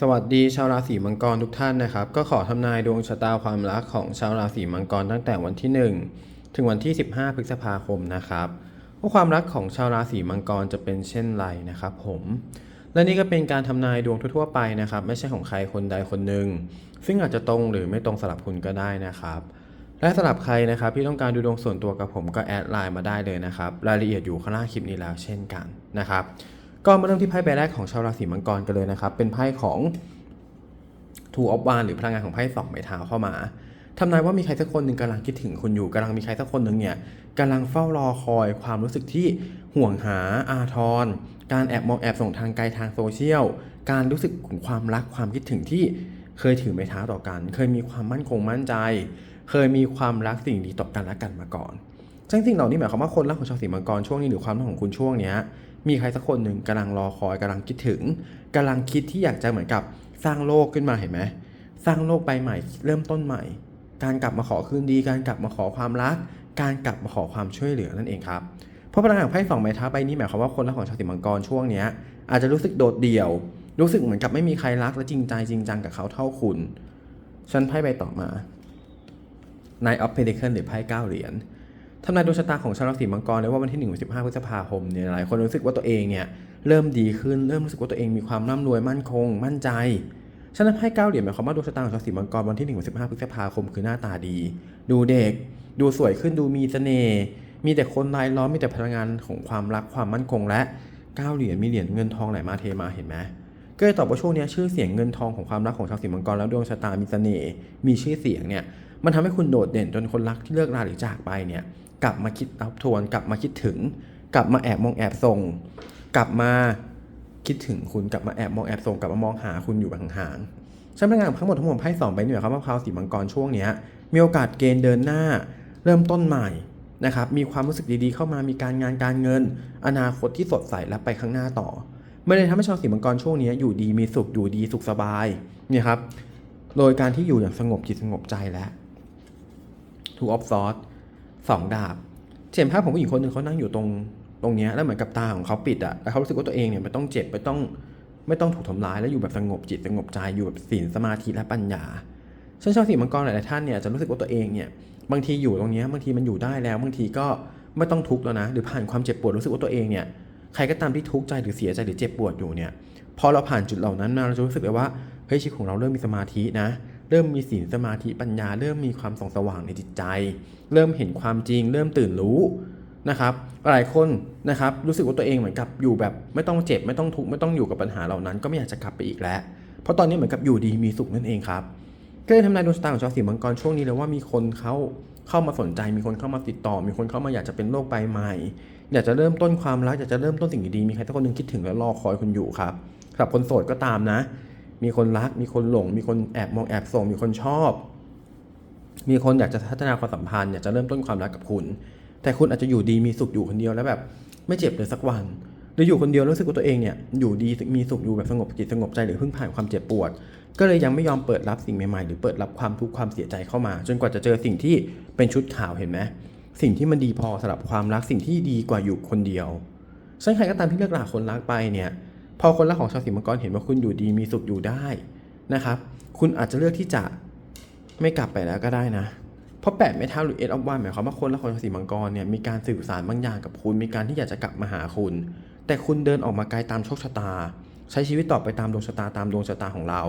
สวัสดีชาวราศีมังกรทุกท่านนะครับ ก็ขอทำนายดวงชะตาความรักของชาวราศีมังกรตั้งแต่วันที่ 1 ถึงวันที่ 15 พฤษภาคมนะครับว่าความรักของชาวราศีมังกรจะเป็นเช่นไรนะครับ ผม และนี่ก็เป็นการทำนายดวงทั่วๆไปนะครับ ไม่ใช่ของใครคนใดคนหนึ่งซึ่งอาจจะตรงหรือไม่ตรงสลับคุณก็ได้นะครับ และสำหรับใครนะครับที่ต้องการดูดวงส่วนตัวกับผมก็แอดไลน์มาได้เลยนะครับ รายละเอียดอยู่ข้างล่างคลิปนี้แล้วเช่นกันนะครับ ก็มาเริ่มที่ไพ่ใบแรกของชาวราศีมังกรกันเลยนะครับ เป็นไพ่ของทูออฟวานหรือพลังงานของไพ่สองไม้เท้าเข้ามาทำนายว่ามีใครสักคนหนึ่งกำลังคิดถึงคุณอยู่กำลังมีใครสักคนหนึ่งเนี่ยกำลังเฝ้ารอคอยความรู้สึกที่ห่วงหาอาทร การแอบมองแอบส่งทางไกลทางโซเชียล การรู้สึกถึงความรักความคิดถึงที่เคยถือไม้เท้าต่อกัน เคยมีความมั่นคงมั่นใจ เคยมีความรักสิ่งดีต่อกันและกันมาก่อนซึ่งสิ่งเหล่านี้หมายความว่าคนรักของชาวสีมังกรช่วงนี้หรือความรักของคุณช่วงเนี้ย มีใครสักคนหนึ่งกำลังรอคอยกำลังคิดถึงกำลังคิดที่อยากจะเหมือนกับสร้างโลกขึ้นมาเห็นไหมสร้างโลกใบใหม่ เริ่มต้นใหม่ การกลับมาขอคืนดี การกลับมาขอความรัก การกลับมาขอความช่วยเหลือนั่นเองครับเพราะพลังงานของไพ่สองไม้เท้าใบนี้หมายความว่าคนรักของชาวสีมังกรช่วงเนี้ยอาจจะรู้สึกโดดเดี่ยว รู้สึกเหมือนกับไม่มีใครรักและจริงใจจริงจังกับเขาเท่าคุณฉันไพ่ใบต่อมา Nine of Pentacles หรือไพ่เก้าเหรียญ ทำนายดวงชะตาของชาวราศีมังกรเลยว่าวันที่1ถึง15พฤษภาคมเนี่ยหลายคนรู้สึกว่าตัวเองเนี่ยเริ่มดีขึ้นเริ่มรู้สึกว่าตัวเองมีความร่ำรวยมั่นคง มั่นใจฉะนั้นไพ่เก้าเหรียญหมายความว่าดวงชะตาของชาวราศีมังกรวันที่1ถึง15พฤษภาคมคือหน้าตาดี ดูเด็ก ดูสวยขึ้นดูมีเสน่ห์มีแต่คนรายล้อมมีแต่พลังงานของความรักความมั่นคง และเก้าเหรียญมีเหรียญเงินทองไหลมาเทมาเห็นไหมก็เลยตอบว่าช่วงนี้ชื่อเสียงเงินทองของความรักของชาวราศีมังกรแล้วดวงชะตามีเสน่ห์มีชื่อเสียงเนี่ยมันทำให้คุณโดดเด่นจนคนรักที่เลิกราหรือจากไปเนี่ย กลับมาคิดทบทวน กลับมาคิดถึง กลับมาแอบมองแอบส่ง กลับมาคิดถึงคุณกลับมาแอบมองแอบส่งกลับมามองหาคุณอยู่ห่างๆใช้พลังงานทั้งหมดทั้งมวลไพ่สองใบนี่หมายความว่าพาวสีมังกรช่วงเนี้ยมีโอกาสเกณฑ์เดินหน้า เริ่มต้นใหม่นะครับมีความรู้สึกดีๆเข้ามามีการงานการเงิน อนาคตที่สดใสและไปข้างหน้าต่อไม่ได้ทำให้ชาวสีมังกรช่วงนี้อยู่ดีมีสุขอยู่ดีสุขสบายเนี่ยครับโดยการที่อยู่อย่างสงบจิตสงบใจแล้วทูออฟซอส สองดาบเห็นภาพของผู้หญิงคนหนึ่งเขานั่งอยู่ตรงตรงนี้แล้วเหมือนกับตาของเขาปิดอะแล้วเขารู้สึกว่าตัวเองเนี่ยไม่ต้องเจ็บไม่ต้องไม่ต้องถูกทำร้ายแล้วอยู่แบบสงบจิตสงบใจอยู่แบบศีลสมาธิและปัญญาซึ่งชาวสีมังกรหลายๆท่านเนี่ยจะรู้สึกว่าตัวเองเนี่ยบางทีอยู่ตรงนี้บางทีมันอยู่ได้แล้วบางทีก็ไม่ต้องทุกข์แล้วนะ หรือผ่านความเจ็บปวดรู้สึกว่าตัวเองเนี่ยใครก็ตามที่ทุกข์ใจหรือเสียใจหรือเจ็บปวดอยู่เนี่ยพอเราผ่านจุดเหล่านั้นมาเราจะรู้สึกเลยว่าเฮ้ยชีวิตของเราเริ่มมีสมาธินะ เริ่มมีศีลสมาธิปัญญา เริ่มมีความส่องสว่างในจิตใจ เริ่มเห็นความจริง เริ่มตื่นรู้นะครับหลายคนนะครับรู้สึกว่าตัวเองเหมือนกับอยู่แบบไม่ต้องเจ็บไม่ต้องทุกข์ไม่ต้องอยู่กับปัญหาเหล่านั้น ก็ไม่อยากจะกลับไปอีกแล้ว เพราะตอนนี้เหมือนกับอยู่ดีมีสุขนั่นเองครับก็เลยทำนายดวงชะตาของชาวสีมังกรช่วงนี้เลยว่ามีคนเขาเข้ามาสนใจ มีคนเข้ามาติดต่อ มีคนเข้ามาอยากจะเป็นโลกใบใหม่ อยากจะเริ่มต้นความรักอยากจะเริ่มต้นสิ่งดีๆมีใครสักคนหนึ่งคิดถึงและรอคอยคุณอยู่ครับสำหรับคนโสดก็ตามนะ มีคนรัก มีคนหลง มีคนแอบมองแอบส่ง มีคนชอบ มีคนอยากจะพัฒนาความสัมพันธ์อยากจะเริ่มต้นความรักกับคุณ แต่คุณอาจจะอยู่ดีมีสุขอยู่คนเดียวแล้วแบบไม่เจ็บเลยสักวัน หรืออยู่คนเดียวรู้สึกว่าตัวเองเนี่ยอยู่ดีมีสุขอยู่แบบสงบจิตสงบใจหรือเพิ่งผ่านความเจ็บปวด ก็เลยยังไม่ยอมเปิดรับสิ่งใหม่ๆ หรือเปิดรับความทุกข์ความเสียใจเข้ามา จนกว่าจะเจอสิ่งที่เป็นชุดขาวเห็นไหมสิ่งที่มันดีพอสำหรับความรักสิ่งที่ดีกว่าอยู่คนเดียวซึ่งใครก็ตามที่เลิกหลาคนรักไปเนี่ย พอคนรักของชาวสีมังกรเห็นว่าคุณอยู่ดีมีสุขอยู่ได้นะครับ คุณอาจจะเลือกที่จะไม่กลับไปแล้วก็ได้นะ เพราะแปดไม่เท่าหรือเอ็ดออฟวันหมายความว่าคนรักของชาวสีมังกรเนี่ยมีการสื่อสารบางอย่างกับคุณ มีการที่อยากจะกลับมาหาคุณ แต่คุณเดินออกมาไกลตามโชคชะตา ใช้ชีวิตต่อไปตามดวงชะตาตามดวงชะตาของเรา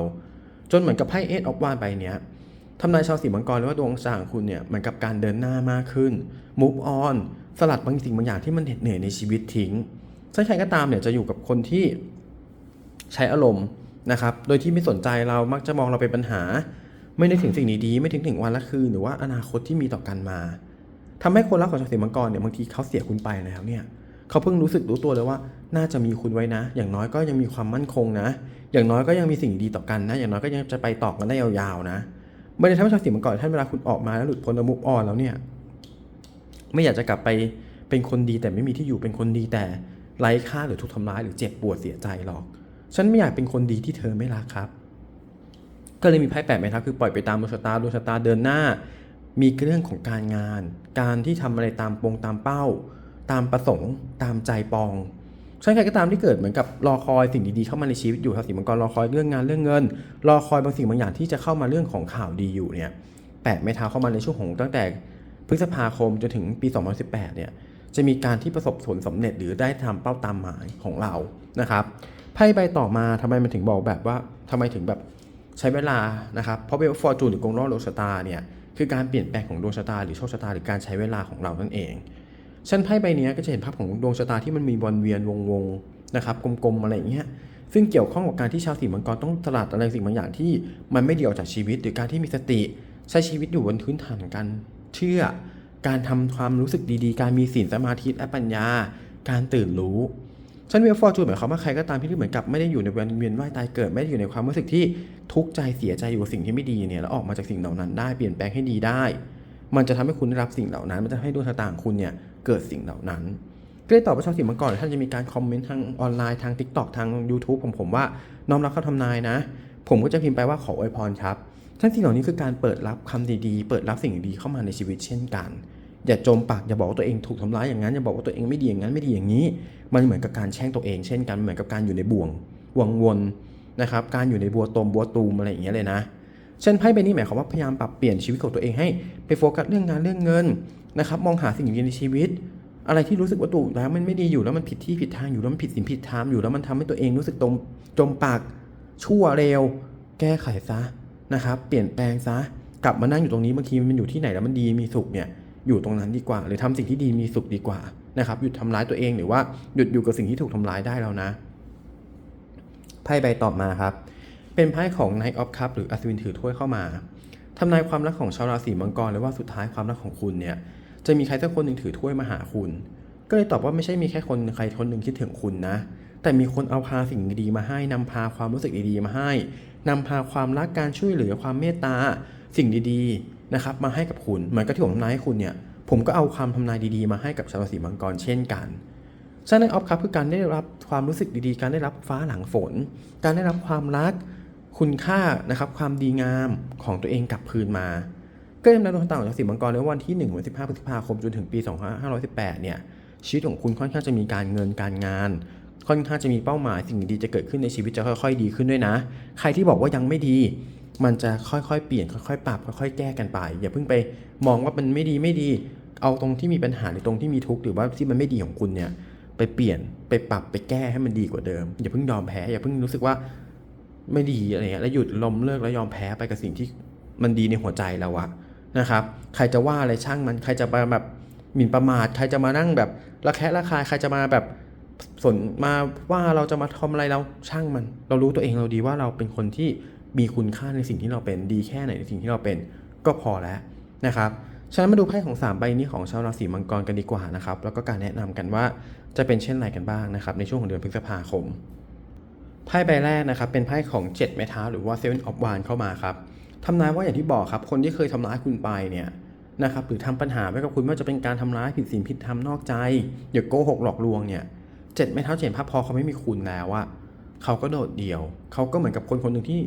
จนเหมือนกับไพ่เอ็ดออฟวันไปเนี้ยทำนายชาวสีมังกรเลยว่าดวงชะตาของคุณเนี่ยเหมือนกับการเดินหน้ามากขึ้น move on สลัดบางสิ่งบางอย่างที่มันเหน็ดเหนื่อยในชีวิตทิ้งซึ่งใครก็ตามเนี่ยจะอยู่กับคนที่ ใช้อารมณ์นะครับ โดยที่ไม่สนใจเรามักจะมองเราเป็นปัญหา ไม่นึกถึงสิ่งดีๆ ไม่ถึงถึงวันละคืนหรือว่าอนาคตที่มีต่อกันมาทำให้คนรักของชาวสีมังกรเนี่ยบางทีเขาเสียคุณไปแล้วเนี่ยเขาเพิ่งรู้สึกรู้ตัวเลยว่า น่าจะมีคุณไว้นะ อย่างน้อยก็ยังมีความมั่นคงนะ อย่างน้อยก็ยังมีสิ่งดีต่อกันนะ อย่างน้อยก็ยังจะไปต่อกันได้ยาวๆนะ ไม่ได้ทำให้ชาวสีมังกรท่านเวลาคุณออกมาแล้วหลุดพ้นแล้วมุกออนแล้วเนี่ย ไม่อยากจะกลับไปเป็นคนดีแต่ไม่มีที่อยู่เป็นคนดีแต่ไร้ค่าหรือถูกทำร้ายหรือเจ็บปวดเสียใจหรอก ฉันไม่อยากเป็นคนดีที่เธอไม่รักครับ ก็เลยมีไพ่แปดไม้เท้าคือปล่อยไปตามดวงชะตาดวงชะตาเดินหน้า มีเรื่องของการงาน การที่ทำอะไรตามปงตามเป้า ตามประสงค์ ตามใจปองฉันใครก็ตามที่เกิดเหมือนกับรอคอยสิ่งดีๆเข้ามาในชีวิตอยู่ราศีมังกรรอคอยเรื่องงานเรื่องเงิน รอคอยบางสิ่งบางอย่างที่จะเข้ามาเรื่องของข่าวดีอยู่เนี่ยแปะไม้เท้าเข้ามาในช่วงของตั้งแต่พฤษภาคมจนถึงปี 2018เนี่ยจะมีการที่ประสบผลสำเร็จหรือได้ทำเป้าตามหมายของเรานะครับ ไพ่ใบต่อมาทำไมมันถึงบอกแบบว่าทำไมถึงแบบใช้เวลานะครับ เพราะเวลฟอร์จูนหรือกงล้อดวงชะตาเนี่ยคือการเปลี่ยนแปลงของดวงชะตาหรือโชคชะตาหรือการใช้เวลาของเรานั่นเองชั้นไพ่ใบนี้ก็จะเห็นภาพของดวงชะตาที่มันมีวนเวียนวงๆนะครับกลมๆอะไรอย่างเงี้ยซึ่งเกี่ยวข้องกับการที่ชาวสีมังกรต้องตลาดอะไรสิ่งบางอย่างที่มันไม่เดียวจากชีวิต หรือการที่มีสติ ใช้ชีวิตอยู่บนพื้นฐานการเชื่อ การทำความรู้สึกดีๆ การมีศีลสมาธิและปัญญา การตื่นรู้ ฉันเวีฟอร์จูนหมายความว่าใครก็ตามที่เหมือนกับไม่ได้อยู่ในเวียนว่ายตายเกิด ไม่ได้อยู่ในความรู้สึกที่ทุกข์ใจเสียใจอยู่กับสิ่งที่ไม่ดีเนี่ยแล้วออกมาจากสิ่งเหล่านั้นได้เปลี่ยนแปลงให้ดีได้ มันจะทำให้คุณได้รับสิ่งเหล่านั้น มันจะให้ดวงชะตาของคุณเนี่ยเกิดสิ่งเหล่านั้นก็เลยตอบว่าชาสีมังกรท่านจะมีการคอมเมนต์ทางออนไลน์ทาง Tik t o อกทาง YouTube ผมผมว่าน้อมรับคำทำนายนะ ผมก็จะพิมพ์ไปว่าขออวยพรครับทั้งสิ่งเหล่านี้คือการเปิดรับคำดีๆ เปิดรับสิ่งดีๆเข้ามาในชีวิตเช่นกัน อย่าจมปากอย่าบอกว่าตัวเองถูกทำร้ายอย่างนั้นอย่าบอกว่าตัวเองไม่ดีอย่างนั้นไม่ดีอย่างนี้ มันเหมือนกับการแช่งตัวเอง เช่นกันเหมือนกับการอยู่ในบ่วงวงวนนะครับการอยู่ในบัวตมบัวตูมอะไรอย่างเงี้ยเลยนะ เช่นไพ่ใบนี้หมายความว่าพยายามปรับเปลี่ยนชีวิตของตัวเองให้ไปโฟกัสเรื่องงานเรื่องเงินนะครับมองหาสิ่งดีในชีวิต อะไรที่รู้สึกว่าถูกแล้วมันไม่ดีอยู่แล้วมันผิดที่ผิดทางอยู่แล้วมันผิดศีลผิดธรรมอยู่แล้วมันทำให้ตัวเองรู้สึกตรงจมปากชั่วเร็ว แก้ไขซะนะครับเปลี่ยนแปลงซะกลับมานั่งอยู่ตรงนี้บางทีมันอยู่ที่ไหนแล้วมันดีมีสุขเนี่ยอยู่ตรงนั้นดีกว่า หรือทำสิ่งที่ดีมีสุขดีกว่า นะครับหยุดทำร้ายตัวเองหรือว่าหยุดอยู่กับสิ่งที่ถูกทำร้ายได้แล้วนะไพ่ใบต่อมาครับ เป็นไพ่ของ Knight of Cup หรืออัศวินถือถ้วยเข้ามาทำนายความรักของชาวราศีมังกรเลยว่าสุดท้ายความรักของคุณเนี่ยจะมีใครสักคนหนึ่งถือถ้วยมาหาคุณ ก็เลยตอบว่าไม่ใช่มีแค่คนใครคนหนึ่งคิดถึงคุณนะ แต่มีคนเอาพาสิ่งดีๆมาให้นำพาความรู้สึกดีๆมาให้นำพาความรักการช่วยเหลือความเมตตาสิ่งดีๆนะครับมาให้กับคุณเหมือนกับที่ผมนายให้คุณเนี่ย ผมก็เอาความทำนายดีๆมาให้กับชาวราศีมังกรเช่นกันฉะนั้นออฟครับคือการได้รับความรู้สึกดีๆ การได้รับฟ้าหลังฝน การได้รับความรัก คุณค่านะครับความดีงามของตัวเองกลับคืนมา ก็ยังในดวงตาของชาวราศีมังกรในวันที่1วัน15พฤษภาคมจนถึงปี 2518 เนี่ยชีวิตของคุณค่อนข้างจะมีการเงินการงาน ค่อนข้างจะมีเป้าหมายสิ่งดีๆจะเกิดขึ้นในชีวิตจะค่อย ๆ ดีขึ้นด้วยนะ ใครที่บอกว่ายังไม่ดี มันจะค่อยๆ เปลี่ยนค่อยๆ ปรับค่อยๆ แก้กันไป อย่าเพิ่งไปมองว่ามันไม่ดีไม่ดี เอาตรงที่มีปัญหาหรือตรงที่มีทุกข์หรือว่าที่มันไม่ดีของคุณเนี่ยไปเปลี่ยนไปปรับไปแก้ให้มันดีกว่าเดิม อย่าเพิ่งยอมแพ้อย่าเพิ่งรู้สึกว่าไม่ดีอะไรเงี้ยแล้วหยุดลมเลิกแล้วยอมแพ้ไปกับสิ่งที่มันดีในหัวใจเราอะนะครับ ใครจะว่าอะไรช่างมันใครจะมาแบบหมิ่นประมาทใครจะมานั่งแบบระแคะระคายใครจะมาแบบสนมาว่าเราจะมาทำอะไรเราช่างมัน เรารู้ตัวเองเราดีว่าเราเป็นคนที่ มีคุณค่าในสิ่งที่เราเป็นดีแค่ไหนในสิ่งที่เราเป็นก็พอแล้วนะครับฉะนั้นมาดูไพ่ของสามใบนี้ของชาวราศีมังกรกันดีกว่านะครับแล้วก็การแนะนำกันว่าจะเป็นเช่นไรกันบ้างนะครับในช่วงของเดือนพฤษภาคมไพ่ใบแรกนะครับเป็นไพ่ของ 7 ไม้เท้าหรือว่า Seven of Wands เข้ามาครับทำนายว่าอย่างที่บอกครับคนที่เคยทำร้ายคุณไปเนี่ยนะครับหรือทำปัญหาไว้กับคุณไม่ว่าจะเป็นการทำร้ายผิดศีลผิดธรรมนอกใจอย่าโกหกหลอกลวงเนี่ยเจ็ดไม้เท้าเจ็ดภาพพอเขาไม่มีคุณแล้วอะเขาก็โดดเดี่ยว เขาก็เหมือนกับคนคนหนึ่งที่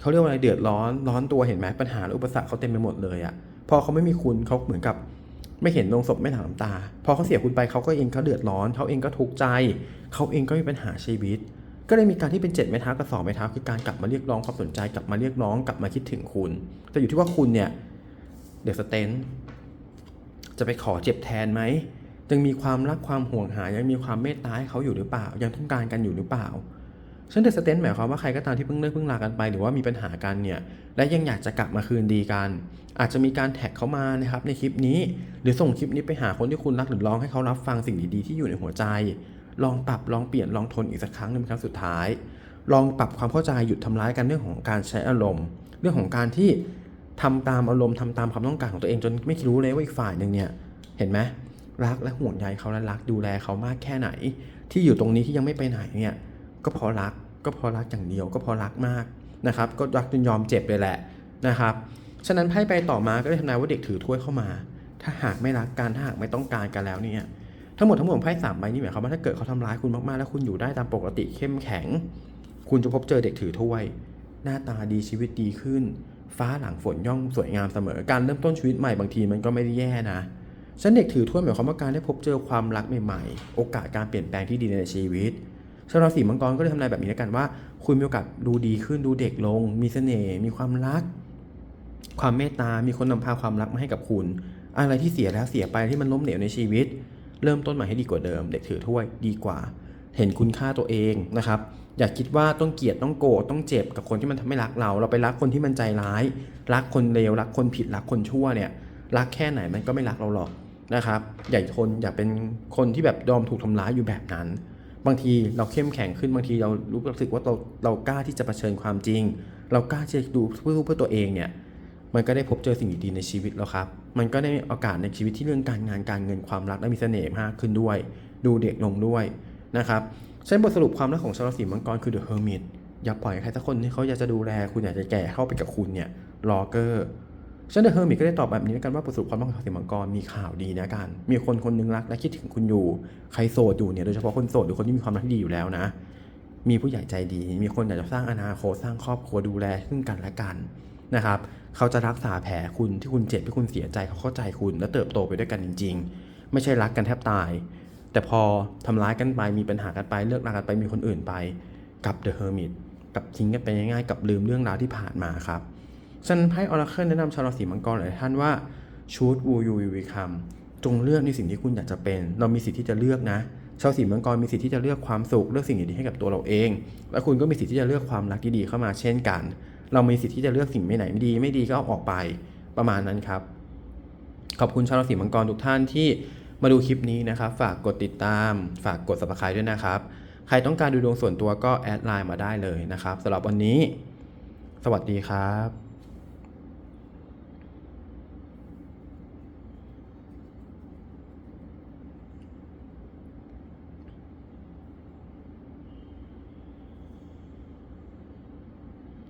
เขาเรียกว่าอะไรเดือดร้อนร้อนตัวเห็นไหมปัญหาอุปสรรคเขาเต็มไปหมดเลยอะพอเขาไม่มีคุณเขาเหมือนกับ ไม่เห็นลงศพไม่หลั่งน้ำตา พอเขาเสียคุณไปเขาก็เองเขาเดือดร้อนเขาเองก็ทุกข์ใจเขาเองก็มีปัญหาชีวิต ก็เลยมีการที่เป็นเจ็ดไม้เท้ากับสองไม้เท้าคือการกลับมาเรียกร้องความสนใจกลับมาเรียกร้องกลับมาคิดถึงคุณ แต่อยู่ที่ว่าคุณเนี่ยเดอะสเตนจะไปขอเจ็บแทนไหมยังมีความรักความห่วงหายังมีความเมตตาให้เขาอยู่หรือเปล่า ยังต้องการกันอยู่หรือเปล่า ฉันเดอะสเตนหมายความว่าใครก็ตามที่เพิ่งเลิกเพิ่งลากันไป หรือว่ามีปัญหากันเนี่ยและยังอยากจะกลับมาคืนดีกัน อาจจะมีการแท็กเขามานะครับในคลิปนี้ หรือส่งคลิปนี้ไปหาคนที่คุณรักหรือร้องให้เขารับฟังสิ่งดีๆที่อยู่ในหัวใจ ลองปรับลองเปลี่ยนลองทนอีกสักครั้งหนึ่งครั้งสุดท้าย ลองปรับความเข้าใจหยุดทำร้ายกันเรื่องของการใช้อารมณ์ เรื่องของการที่ทำตามอารมณ์ทำตามความต้องการของตัวเองจนไม่รู้เลยว่าอีกฝ่ายหนึ่งเนี่ยเห็นไหมรักและห่วงใยเขาและรักดูแลเขามากแค่ไหน ที่อยู่ตรงนี้ที่ยังไม่ไปไหนเนี่ย ก็เพราะรัก ก็เพราะรักอย่างเดียว ก็เพราะรักมากนะครับ ก็รักจนยอมเจ็บเลยแหละนะครับ ฉะนั้นไพ่ไปต่อมาก็ได้ทำนายว่าเด็กถือถ้วยเข้ามา ถ้าหากไม่รักกัน ถ้าหากไม่ต้องการกันแล้วเนี่ย ทั้งหมดทั้งมวลไพ่สามใบนี้หมายความว่าถ้าเกิดเขาทำร้ายคุณมากๆ แล้วคุณอยู่ได้ตามปกติเข้มแข็ง คุณจะพบเจอเด็กถือถ้วย หน้าตาดีชีวิตดีขึ้น ฟ้าหลังฝนย่อมสวยงามเสมอ การเริ่มต้นชีวิตใหม่บางทีมันก็ไม่ได้แย่นะฉันเด็กถือถ้วยหมายความว่าการได้พบเจอความรักใหม่ๆ โอกาสการเปลี่ยนแปลงที่ดีในชีวิต ชาวราศีมังกรก็เลยทำนายแบบนี้แล้วกันว่า คุณมีโอกาสดูดีขึ้นดูเด็กลง มีเสน่ห์มีความรัก ความเมตตา มีคนนำพาความรักมาให้กับคุณ อะไรที่เสียแล้วเสียไปที่มันล้มเหลวในชีวิต เริ่มต้นใหม่ให้ดีกว่าเดิม เด็กถือถ้วยดีกว่า เห็นคุณค่าตัวเองนะครับอย่าคิดว่าต้องเกลียดต้องโกรธต้องเจ็บกับคนที่มันทำให้รักเรา เราไปรักคนที่มันใจร้าย รักคนเลวรักคนผิดรักคนชั่วเนี่ย รักแค่ไหนมันก็ไม่รักเราหรอกนะครับ อย่าทนอย่าเป็นคนที่แบบยอมถูกทำร้ายอยู่แบบนั้น บางทีเราเข้มแข็งขึ้นบางทีเรารู้สึกว่าเราเรากล้าที่จะเผชิญความจริง เรากล้าที่จะดูเพื่อเพื่อตัวเองเนี่ยมันก็ได้พบเจอสิ่งดีๆในชีวิตแล้วครับ มันก็ได้โอกาสในชีวิตที่เรื่องการงานการเงินความรักและมีเสน่ห์มากขึ้นด้วย ดูเด็กลงด้วยนะครับเช่นบทสรุปความรักของชาวราศีมังกรคือ The Hermit อย่าปล่อยให้ใครสักคนที่เขาอยากจะดูแลคุณอยากจะแก่เข้าไปกับคุณเนี่ยรอเกอร์ ฉัน The Hermit ก็ได้ตอบแบบนี้ด้วกันว่าบทสรุปความรักของชาราศีมังกรมีข่าวดีนะกันมีคนคนหนึงรักและคิดถึงคุณอยู่ ใครโสดอยู่เนี่ยโดยเฉพาะคนโสดหรือคนที่มีความรักที่ดีอยู่แล้วนะ มีผู้ใหญ่ใจดี มีคนอยากจะสร้างอนาคตสร้างครอบครัวดูแลซึ่งกันและกันนะครับเขาจะรักษาแผลคุณที่คุณเจ็บที่คุณเสียใจเขาเข้าใจคุณและเติบโตไปด้วยกันจริง ๆ ไม่ใช่รักกันแทบตาย แต่พอทำร้ายกันไปมีปัญหากันไปเลิกรากันไปมีคนอื่นไป กับเดอะเฮอร์มิตกับทิ้งกันไปง่ายๆกับลืมเรื่องราวที่ผ่านมาครับ ฉันไพ่ออราเคิลแนะนำชาวราศีมังกรหลายท่านว่าชูดวูยูวิคัมจงเลือกในสิ่งที่คุณอยากจะเป็น เรามีสิทธิ์ที่จะเลือกนะ ชาวราศีมังกรมีสิทธิ์ที่จะเลือกความสุขเลือกสิ่งดีๆให้กับตัวเราเอง และคุณก็มีสิทธิ์ที่จะเลือกความรักที่ดีเข้ามาเช่นกัน เรามีสิทธิ์ที่จะเลือกสิ่งไม่ไหนไม่ดี ไม่ดีก็เอาออกไปประมาณนั้นครับ ขอบคุณชาวราศีมังกรทุกท่านที่มาดูคลิปนี้นะครับ ฝากกดติดตาม ฝากกด subscribe ด้วยนะครับ ใครต้องการดูดวงส่วนตัวก็แอดไลน์มาได้เลยนะครับสำหรับวันนี้ สวัสดีครับ